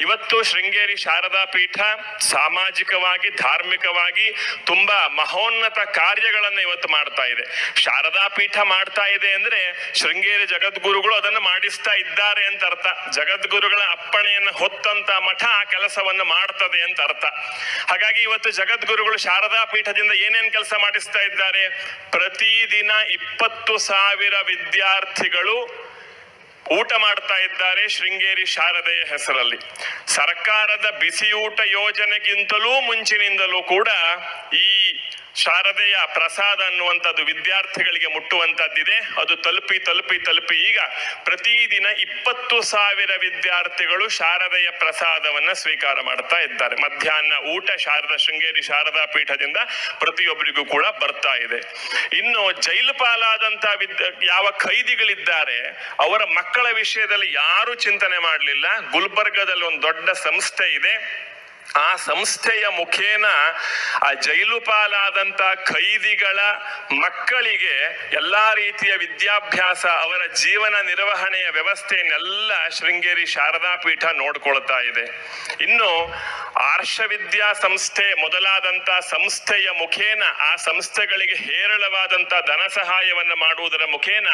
ಇವತ್ತು ಶೃಂಗೇರಿ ಶಾರದಾ ಪೀಠ ಸಾಮಾಜಿಕವಾಗಿ, ಧಾರ್ಮಿಕವಾಗಿ ತುಂಬಾ ಮಹೋನ್ನತ ಕಾರ್ಯಗಳನ್ನು ಇವತ್ತು ಮಾಡ್ತಾ ಇದೆ. ಶಾರದಾ ಪೀಠ ಮಾಡ್ತಾ ಇದೆ ಅಂದ್ರೆ ಶೃಂಗೇರಿ ಜಗದ್ಗುರುಗಳು ಅದನ್ನು ಮಾಡಿಸ್ತಾ ಇದ್ದಾರೆ ಅಂತ ಅರ್ಥ. ಜಗದ್ಗುರುಗಳ ಅಪ್ಪಣೆಯನ್ನು ಹೊತ್ತಂತ ಮಠ ಆ ಕೆಲಸವನ್ನು ಮಾಡ್ತದೆ ಅಂತ ಅರ್ಥ. ಹಾಗಾಗಿ ಇವತ್ತು ಜಗದ್ಗುರುಗಳು ಶಾರದಾ ಪೀಠದಿಂದ ಏನೇನ್ ಕೆಲಸ ಮಾಡಿಸ್ತಾ ಇದ್ದಾರೆ? ಪ್ರತಿದಿನ ಇಪ್ಪತ್ತು ಸಾವಿರ ವಿದ್ಯಾರ್ಥಿಗಳು ಊಟ ಮಾಡ್ತಾ ಇದ್ದಾರೆ ಶೃಂಗೇರಿ ಶಾರದೆಯ ಹೆಸರಲ್ಲಿ. ಸರ್ಕಾರದ ಬಿಸಿಯೂಟ ಯೋಜನೆಗಿಂತಲೂ ಮುಂಚಿನಿಂದಲೂ ಕೂಡ ಈ ಶಾರದೆಯ ಪ್ರಸಾದ ಅನ್ನುವಂಥದ್ದು ವಿದ್ಯಾರ್ಥಿಗಳಿಗೆ ಮುಟ್ಟುವಂತದ್ದಿದೆ ಅದು ತಲುಪಿ ತಲುಪಿ ತಲುಪಿ ಈಗ ಪ್ರತಿದಿನ ಇಪ್ಪತ್ತು ಸಾವಿರ ವಿದ್ಯಾರ್ಥಿಗಳು ಶಾರದೆಯ ಪ್ರಸಾದವನ್ನ ಸ್ವೀಕಾರ ಮಾಡ್ತಾ ಇದ್ದಾರೆ. ಮಧ್ಯಾಹ್ನ ಊಟ ಶಾರದಾ ಶೃಂಗೇರಿ ಶಾರದಾ ಪೀಠದಿಂದ ಪ್ರತಿಯೊಬ್ಬರಿಗೂ ಕೂಡ ಬರ್ತಾ ಇದೆ. ಇನ್ನು ಜೈಲು ಪಾಲಾದಂತ ವಿದ್ಯ ಯಾವ ಖೈದಿಗಳಿದ್ದಾರೆ, ಅವರ ಮಕ್ಕಳ ವಿಷಯದಲ್ಲಿ ಯಾರು ಚಿಂತನೆ ಮಾಡಲಿಲ್ಲ. ಗುಲ್ಬರ್ಗದಲ್ಲಿ ಒಂದು ದೊಡ್ಡ ಸಂಸ್ಥೆ ಇದೆ. ಆ ಸಂಸ್ಥೆಯ ಮುಖೇನ ಆ ಜೈಲು ಪಾಲಾದಂತ ಖೈದಿಗಳ ಮಕ್ಕಳಿಗೆ ಎಲ್ಲಾ ರೀತಿಯ ವಿದ್ಯಾಭ್ಯಾಸ, ಅವರ ಜೀವನ ನಿರ್ವಹಣೆಯ ವ್ಯವಸ್ಥೆಯನ್ನೆಲ್ಲ ಶೃಂಗೇರಿ ಶಾರದಾ ಪೀಠ ನೋಡ್ಕೊಳ್ತಾ ಇದೆ. ಇನ್ನು ಆರ್ಷವಿದ್ಯಾ ಸಂಸ್ಥೆ ಮೊದಲಾದಂತ ಸಂಸ್ಥೆಯ ಮುಖೇನ, ಆ ಸಂಸ್ಥೆಗಳಿಗೆ ಹೇರಳವಾದಂತ ಧನ ಸಹಾಯವನ್ನು ಮಾಡುವುದರ ಮುಖೇನ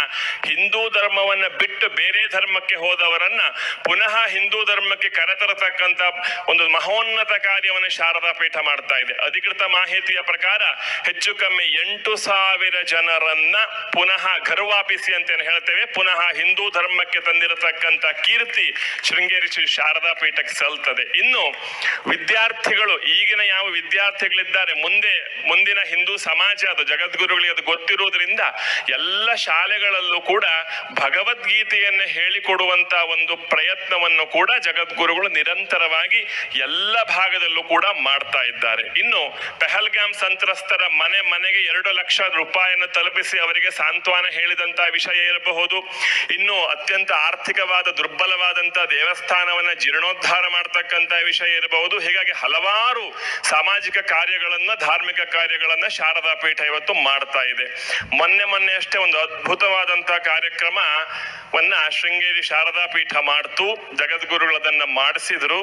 ಹಿಂದೂ ಧರ್ಮವನ್ನ ಬಿಟ್ಟು ಬೇರೆ ಧರ್ಮಕ್ಕೆ ಹೋದವರನ್ನ ಪುನಃ ಹಿಂದೂ ಧರ್ಮಕ್ಕೆ ಕರೆತರತಕ್ಕಂತ ಒಂದು ಮಹೋನ್ನತ ಕಾರ್ಯವನ್ನು ಶಾರದಾ ಪೀಠ ಮಾಡ್ತಾ ಇದೆ. ಅಧಿಕೃತ ಮಾಹಿತಿಯ ಪ್ರಕಾರ ಹೆಚ್ಚು ಕಮ್ಮಿ ಎಂಟು ಸಾವಿರ ಜನರನ್ನ ಪುನಃ ಘರ್ವಾಪಿಸಿ ಅಂತ ಹೇಳ್ತೇವೆ? ಪುನಃ ಹಿಂದೂ ಧರ್ಮಕ್ಕೆ ತಂದಿರತಕ್ಕಂತ ಕೀರ್ತಿ ಶೃಂಗೇರಿ ಶ್ರೀ ಶಾರದಾ ಪೀಠಕ್ಕೆ ಸಲ್ತದೆ. ಇನ್ನು ವಿದ್ಯಾರ್ಥಿಗಳು, ಈಗಿನ ಯಾವ ವಿದ್ಯಾರ್ಥಿಗಳಿದ್ದಾರೆ, ಮುಂದೆ ಮುಂದಿನ ಹಿಂದೂ ಸಮಾಜ, ಅದು ಜಗದ್ಗುರುಗಳಿಗೆ ಅದು ಗೊತ್ತಿರುವುದರಿಂದ ಎಲ್ಲ ಶಾಲೆಗಳಲ್ಲೂ ಕೂಡ ಭಗವದ್ಗೀತೆಯನ್ನು ಹೇಳಿಕೊಡುವಂತ ಒಂದು ಪ್ರಯತ್ನವನ್ನು ಕೂಡ ಜಗದ್ಗುರುಗಳು ನಿರಂತರವಾಗಿ ಎಲ್ಲ ಭಾಗದಲ್ಲೂ ಕೂಡ ಮಾಡ್ತಾ ಇದ್ದಾರೆ. ಇನ್ನು ಪೆಹಲ್ಗಾಮ್ ಸಂತ್ರಸ್ತರ ಮನೆ ಮನೆಗೆ ಎರಡು ಲಕ್ಷ ರೂಪಾಯಿಯನ್ನು ತಲುಪಿಸಿ ಅವರಿಗೆ ಸಾಂತ್ವನ ಹೇಳಿದಂತಹ ವಿಷಯ ಇರಬಹುದು. ಇನ್ನು ಅತ್ಯಂತ ಆರ್ಥಿಕವಾದ ದುರ್ಬಲವಾದಂತಹ ದೇವಸ್ಥಾನವನ್ನ ಜೀರ್ಣೋದ್ಧಾರ ಮಾಡ್ತಕ್ಕಂತ ವಿಷಯ ಇರಬಹುದು. ಹೀಗಾಗಿ ಹಲವಾರು ಸಾಮಾಜಿಕ ಕಾರ್ಯಗಳನ್ನ, ಧಾರ್ಮಿಕ ಕಾರ್ಯಗಳನ್ನ ಶಾರದಾ ಪೀಠ ಇವತ್ತು ಮಾಡ್ತಾ ಇದೆ. ಮೊನ್ನೆ ಮೊನ್ನೆ ಅಷ್ಟೇ ಒಂದು ಅದ್ಭುತವಾದಂತ ಕಾರ್ಯಕ್ರಮವನ್ನ ಶೃಂಗೇರಿ ಶಾರದಾ ಪೀಠ ಮಾಡ್ತು. ಜಗದ್ಗುರುಗಳು ಅದನ್ನ ಮಾಡಿಸಿದ್ರು.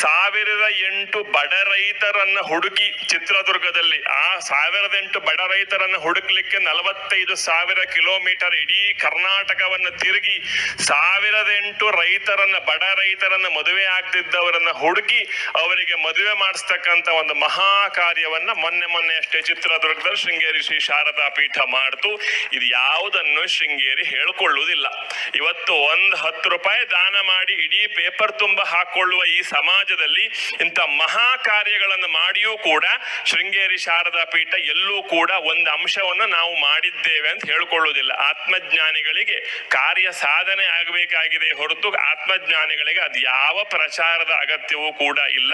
ಸಾವಿರದ ಎಂಟು ಬಡ ರೈತರನ್ನ ಹುಡುಕಿ ಚಿತ್ರದುರ್ಗದಲ್ಲಿ. ಆ ಸಾವಿರದ ಎಂಟು ಬಡ ರೈತರನ್ನ ಹುಡುಕ್ಲಿಕ್ಕೆ ನಲವತ್ತೈದು ಸಾವಿರ ಕಿಲೋಮೀಟರ್ ಇಡೀ ಕರ್ನಾಟಕವನ್ನ ತಿರುಗಿ ಸಾವಿರದ ಎಂಟು ರೈತರನ್ನ, ಬಡ ರೈತರನ್ನ ಮದುವೆ ಆಗ್ತಿದ್ದವರನ್ನ ಹುಡುಕಿ ಅವರಿಗೆ ಮದುವೆ ಮಾಡಿಸ್ತಕ್ಕಂತ ಒಂದು ಮಹಾ ಕಾರ್ಯವನ್ನ ಮೊನ್ನೆ ಮೊನ್ನೆ ಅಷ್ಟೇ ಚಿತ್ರದುರ್ಗದಲ್ಲಿ ಶೃಂಗೇರಿ ಶ್ರೀ ಶಾರದಾ ಪೀಠ ಮಾಡ್ತು. ಇದು ಯಾವುದನ್ನು ಶೃಂಗೇರಿ ಹೇಳ್ಕೊಳ್ಳುವುದಿಲ್ಲ. ಇವತ್ತು ಒಂದ್ ಹತ್ತು ರೂಪಾಯಿ ದಾನ ಮಾಡಿ ಇಡೀ ಪೇಪರ್ ತುಂಬ ಹಾಕೊಳ್ಳುವ ಈ ಸಮಾಜದಲ್ಲಿ ಇಂಥ ಮಹಾ ಕಾರ್ಯಗಳನ್ನು ಮಾಡಿಯೂ ಕೂಡ ಶೃಂಗೇರಿ ಶಾರದಾ ಪೀಠ ಎಲ್ಲೂ ಕೂಡ ಒಂದು ಅಂಶವನ್ನು ನಾವು ಮಾಡಿದ್ದೇವೆ ಅಂತ ಹೇಳ್ಕೊಳ್ಳುವುದಿಲ್ಲ ಆತ್ಮಜ್ಞಾನಿಗಳಿಗೆ ಕಾರ್ಯ ಸಾಧನೆ ಆಗಬೇಕಾಗಿದೆ ಹೊರತು ಆತ್ಮಜ್ಞಾನಿಗಳಿಗೆ ಅದು ಯಾವ ಪ್ರಚಾರದ ಅಗತ್ಯವೂ ಕೂಡ ಇಲ್ಲ.